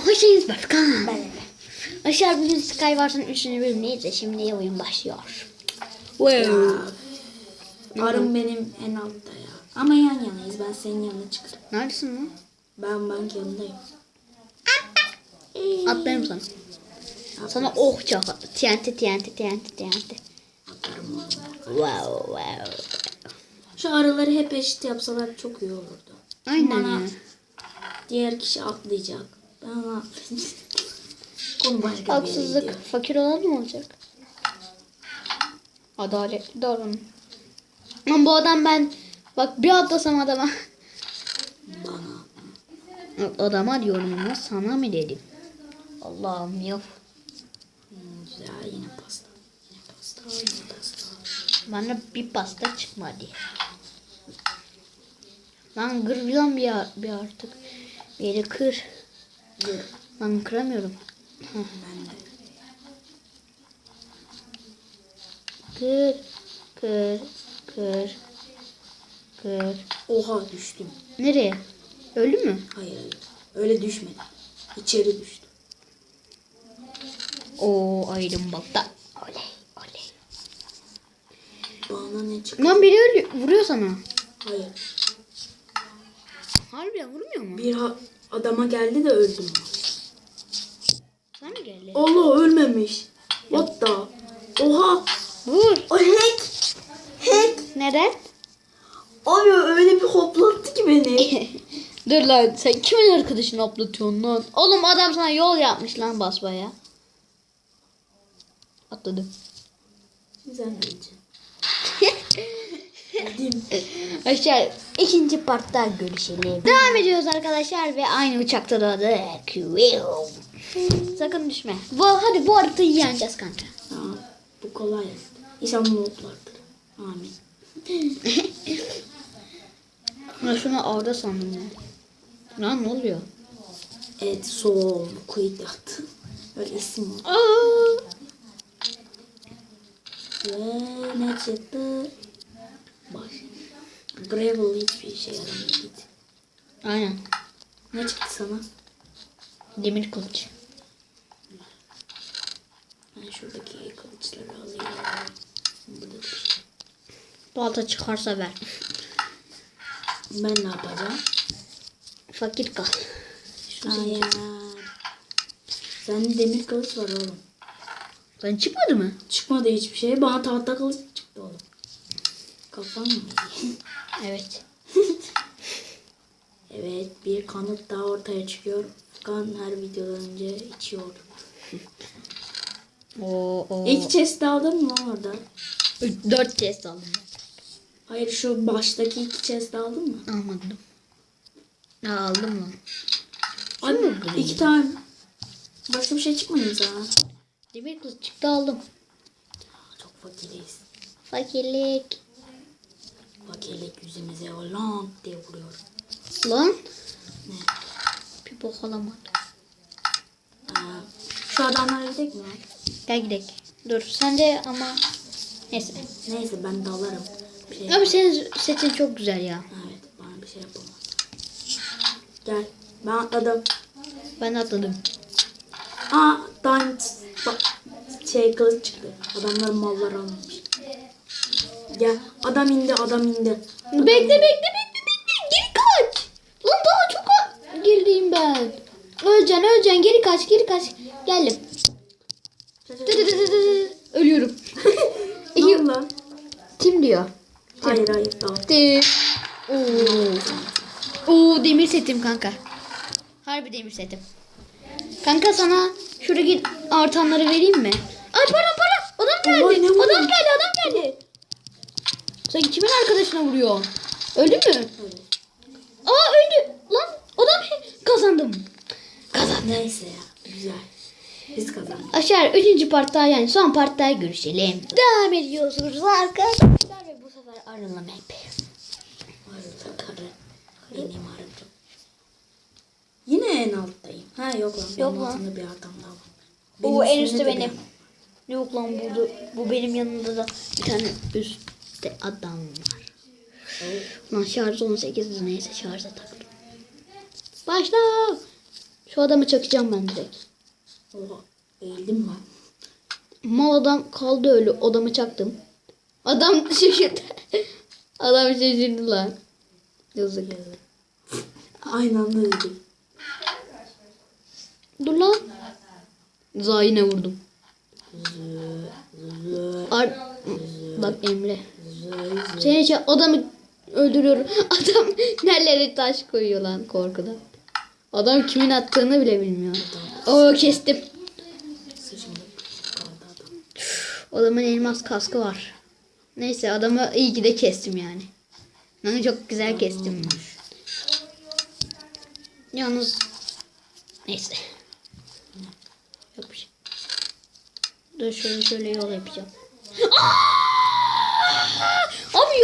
Hoş geldiniz Başkan. Ben. Aşağı bugün Skywars'ın 3. bölümündeyiz de şimdi oyun başlıyor. Wow. Arım benim en altta ya. Ama yan yanayız. Ben senin yanına çıkarım. Neredesin lan? Ben bank yanındayım. Atlarım sana. Sana oh çak. TNT TNT TNT TNT. Wow wow. Şu araları hep eşit yapsalar çok iyi olurdu. Aynen Bana diğer kişi atlayacak. Ben Konu başka bir yere gidiyor. Haksızlık. Fakir olan mı olacak? Adaletli davranın. Ama bu adam ben bak bir atlasam adama. Bana. Adama diyorum ama sana mı dedim? Allah'ım yok. Hmm, güzel yine pasta. Yine pasta. Yine pasta. Bana bir pasta çıkmadı. Lan kır lan bir, bir artık. Yeri kır. Lan kıramıyorum. Ben de. Kır. Kır. Kır. Kır. Oha düştüm. Nereye? Öldü mü? Hayır hayır. Öyle düşmedim. İçeri düştüm. Oo ayrım balta. Oley oley. Bana ne çıktı? Lan biri ölüyor, vuruyor sana. Hayır. Harbiden vurmuyor mu? Bir ha- adama geldi de öldüm. Sana mı geldi? Allah ölmemiş. What the? Oha. Vur. O hack. Hack. Neden? Abi öyle bir hoplattı ki beni. Dur lan sen kimin arkadaşını atlatıyorsun lan? Oğlum adam sana yol yapmış lan basbaya. Atladım. Sen diyeceksin. Arkadaşlar ikinci partta görüşelim. Devam ediyoruz arkadaşlar ve aynı uçakta da Sakın düşme. Bu, hadi bu haritayı yeneceğiz kanka. Ha, bu kolay. İnşallah mutlulardır. Amin. Ben şunu orada sandım ya. Lan ne oluyor? Evet sol quit attı. Öyle isim var. Aa! Ve ne çıktı? Gravel hiçbir şey yaramıyor. Aynen. Ne çıktı sana? Demir kılıç. Ben şuradaki kılıçları alayım. Burada şey. Balta çıkarsa ver. Ben ne yapacağım? Fakir kal. Hayır. Sende demir kılıç var oğlum. Sen çıkmadı mı? Çıkmadı hiçbir şey. Bana tahta kılıç çıktı oğlum. Kafan mı? Evet. evet bir kanıt daha ortaya çıkıyor. Kan her videodan önce içiyor. Oo, oo. İlk chest aldın mı orada? Dört chest aldım. Hayır şu baştaki iki chest aldın mı? Almadım. Aldım lan. Abi iki tane. Başka bir şey çıkmadı mı sana? Demir kılıç çıktı aldım. Çok fakiriz. Fakirlik. Fakirlik yüzümüze lan diye vuruyor. Lan. Ne? Bir bok alamadım. Şu adamlara gidelim mi? Gel gidelim. Dur sen de ama neyse. Neyse ben dalarım. Bir şey Abi senin setin çok güzel ya. Evet bana bir şey yapamaz. Gel. Ben atladım. Ben atladım. Aa diamond bak şey kılıç çıktı. Adamlar mallar almış. Gel. Adam indi adam indi. Adam Bekle indi. bekle bekle bekle. Geri kaç. Lan daha çok gerideyim ben. Öleceksin öleceksin geri kaç geri kaç. Geldim. Ölüyorum. Ne oldu lan? Tim diyor. Hayır hayır tamam. Tim. Oo. Oo demir setim kanka. Harbi demir setim. Kanka sana şuradaki artanları vereyim mi? Ay para para. Adam geldi. adam geldi adam geldi. Sen kimin arkadaşına vuruyorsun? Öldü mü? Aa öldü. Lan adam kazandım. Kazandım. Neyse ya. Güzel. Biz kazandık. Aşağı üçüncü partta yani son partta görüşelim. Devam ediyoruz arkadaşlar ve bu sefer arınma map. Karı. Benim. Yine en alttayım. Ha yok lan. Yok benim lan. altımda bir adam daha var. Bu en üstümde üstte benim. Yok lan burada bu benim yanımda da bir tane üstte adam var. Lan şarj 18 neyse şarja taktım. Başla. Şu adamı çakacağım ben direkt. Oha. Eğildim ben. Mal adam kaldı öyle odamı çaktım. Adam şaşırdı. adam şaşırdı lan. Yazık. Aynı anda dedik. Dur lan. Zayine vurdum. Ar Bak Emre. Zı, zı. Seni için adamı öldürüyorum. Adam nerelere taş koyuyor lan korkudan. Adam kimin attığını bile bilmiyor. Oo kestim. Adamın elmas kaskı var. Neyse adamı iyi ki de kestim yani. Onu çok güzel kestim. Yalnız neyse. Şey. Dur şöyle şöyle yol yapacağım.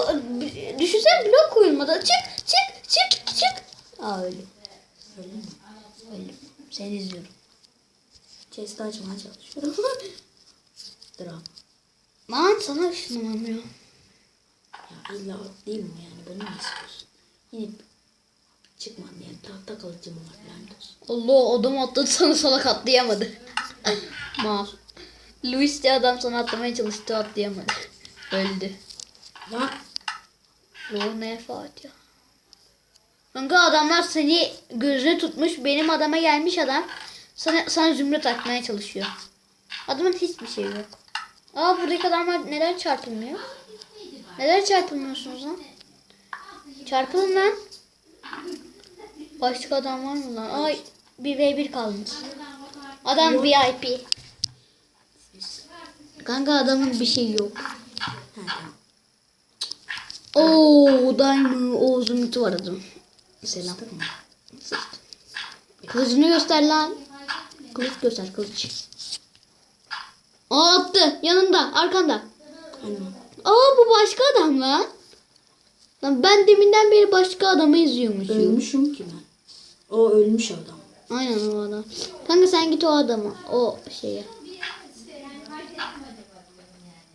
Yo, düşünsene blok koyulmadı. Çık çık çık çık. Aa öyle. Öyle. Seni izliyorum. Chest'i açmaya çalışıyorum. Dram. Lan sana ışınlanamıyor. Ya illa değil mi yani? Bunu mu istiyorsun? Yine çıkmadı yani. Tahta kalıcım var. Lanet olsun. Allah adam atladı sana salak atlayamadı. Mal. Luis de adam sana atlamaya çalıştı atlayamadı. Öldü. Ya Lol ne Fatiha. Kanka adamlar seni gözüne tutmuş. Benim adama gelmiş adam. Sana, sana zümrüt atmaya çalışıyor. Adamın hiçbir şey yok. Aa buradaki adamlar neden çarpılmıyor? Neden çarpılmıyorsunuz lan? Çarpılın lan. Başka adam var mı lan? Ay 1v1 kalmış. Adam VIP. Kanka adamın bir şey yok. ha, tamam. Oo daima o zümrütü var adam. Selam. Kılıcını göster lan. Kılıç göster kılıç. Aa attı. Yanında. Arkanda. Aa bu başka adam lan. Lan ben deminden beri başka adamı izliyormuşum. ölmüşüm ki ben. O ölmüş adam. Aynen o adam. Kanka sen git o adama. O şeye.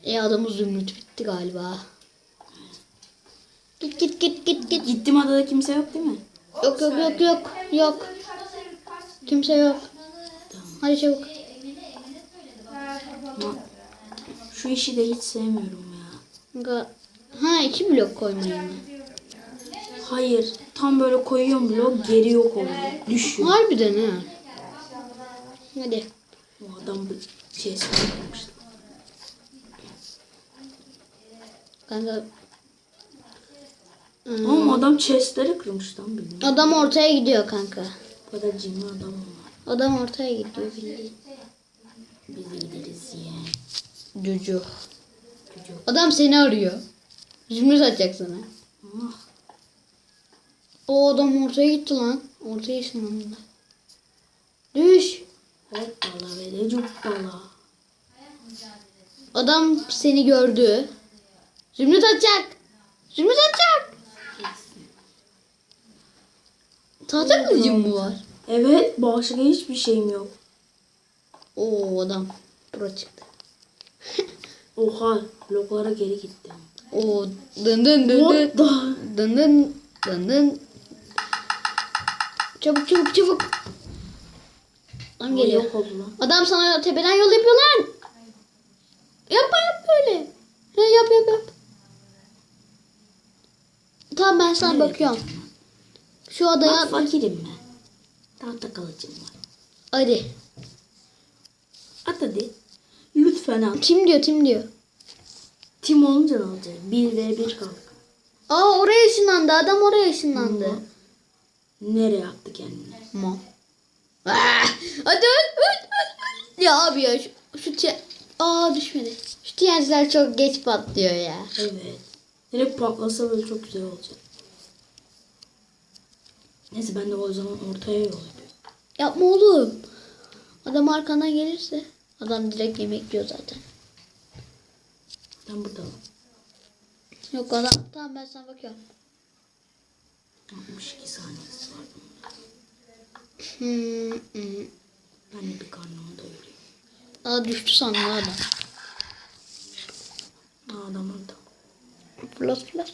E adamın zümrüt bitti galiba. Git git git git git. Gittim adada kimse yok değil mi? Yok yok yok yok. Yok. Kimse yok. Tamam. Hadi çabuk. Ama şu işi de hiç sevmiyorum ya. Ha iki blok koymayı mı? Hayır. Tam böyle koyuyorum blok geri yok oluyor. Düşüyor. Harbiden ha. Hadi. O adam bir şey yapmış. Kanka. Ama adam chestleri kırmış lan bilmiyorum. Adam ortaya gidiyor kanka. Bu kadar cimri adam var. Adam ortaya gidiyor bildiğin. Biz de gideriz ya. Cucu. Çocuk. Adam seni arıyor. Zümrüt atacak sana. Ah. O adam ortaya gitti lan. Ortaya ışınlandı. Düş. De çok bala. Adam seni gördü. Zümrüt atacak. Zümrüt atacak. Tahta kılıcım mı var? Evet başka hiçbir şeyim yok. Oo adam. Pro çıktı. Oha bloklara geri gittim. Oo dın dın dın dın. What the? Dın dın dın dın. Çabuk çabuk çabuk. Adam geliyor. Yok oldu lan. Adam sana tepeden yol yapıyor lan. Yapma yap böyle. Ha, yap yap yap. Tamam ben sana bakıyorum. Şu ben? adaya Bak fakirim ben. Tahta kalıcım var. Hadi. At hadi. Lütfen at. Kim diyor kim diyor. Tim olunca ne olacak? 1 ve 1 kalk. Aa oraya ışınlandı. Adam oraya ışınlandı. Ama Nereye attı kendini? Tamam. Ah, hadi öl, öl, öl. Ya abi ya şu, şu tiye- Aa düşmedi. Şu tiyaziler çok geç patlıyor ya. Evet. Direkt patlasa böyle çok güzel olacak. Neyse ben de o zaman ortaya yol yapıyorum. Yapma oğlum. Adam arkandan gelirse. Adam direkt yemek yiyor zaten. Ben burada var. Yok adam. Tamam ben sana bakıyorum. 62 saniyesi var bunun. Hmm. Ben de bir karnımı doyurayım. Aa düştü sandı adam. Aa adam orada. Flas flas.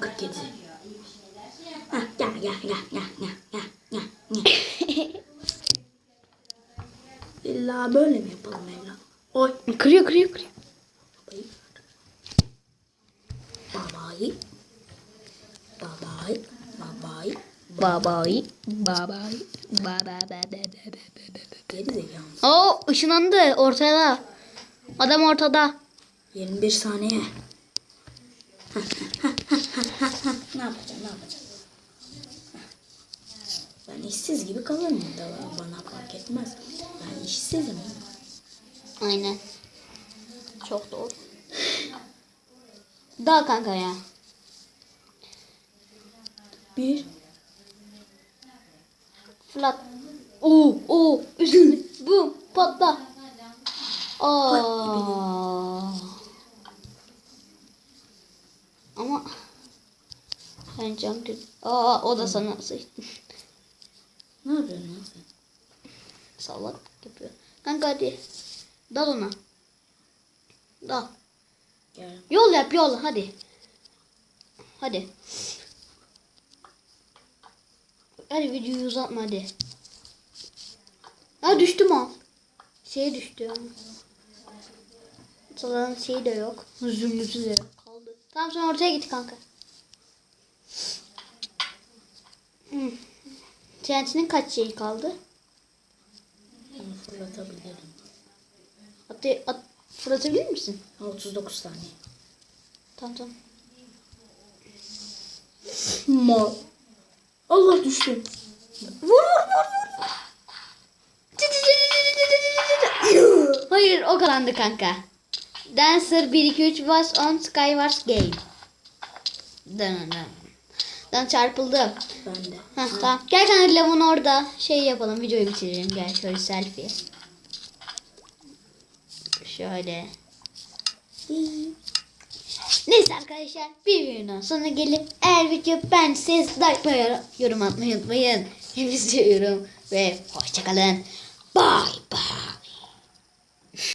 47. Heh, gel gel gel gel gel gel gel gel. İlla böyle mi yapalım evladım? Oy. Kırıyor kırıyor kırıyor. Babayı. Babayı. Babayı. Babayı. Babayı. Babayı. Babayı. Geri zekalı. Oo ışınlandı ortada. Adam ortada. 21 saniye. ne yapacağım ne yapacağım. Ben işsiz gibi kalırım da bana fark etmez. Ben işsizim. Aynen. Çok doğru. Daha kanka ya. Bir. Flat. Oo, oo, üzülme. Boom, patla. Aa. Ama ben can Aa, o da sana sıçtı. Ne yapıyorsun lan sen? Salak yapıyor. Kanka hadi. Dal ona. Dal. Gel. Yol yap yol hadi. Hadi. Hadi videoyu uzatma hadi. Ha düştü mü? Şey düştü. Salanın şeyi de yok. Zümrütü de yok. Kaldı. Tamam sen ortaya git kanka. Hmm. TNT'nin kaç şeyi kaldı? fırlatabilirim. Hatta at, fırlatabilir misin? 39 saniye. Tamam tamam. Mal. Allah düştü. Vur vur vur vur. Hayır o kalandı kanka. Dancer 1 2 3 was on Skywars game. Dın dın. Dan çarpıldı. Ben de. Heh, tamam. Gel kanka lavın orada şey yapalım videoyu bitirelim. Gel şöyle selfie. Şöyle. Neyse arkadaşlar bir videonun sonuna gelip eğer video ben siz like yorum atmayı unutmayın. Hepinizi seviyorum ve hoşçakalın. Bye.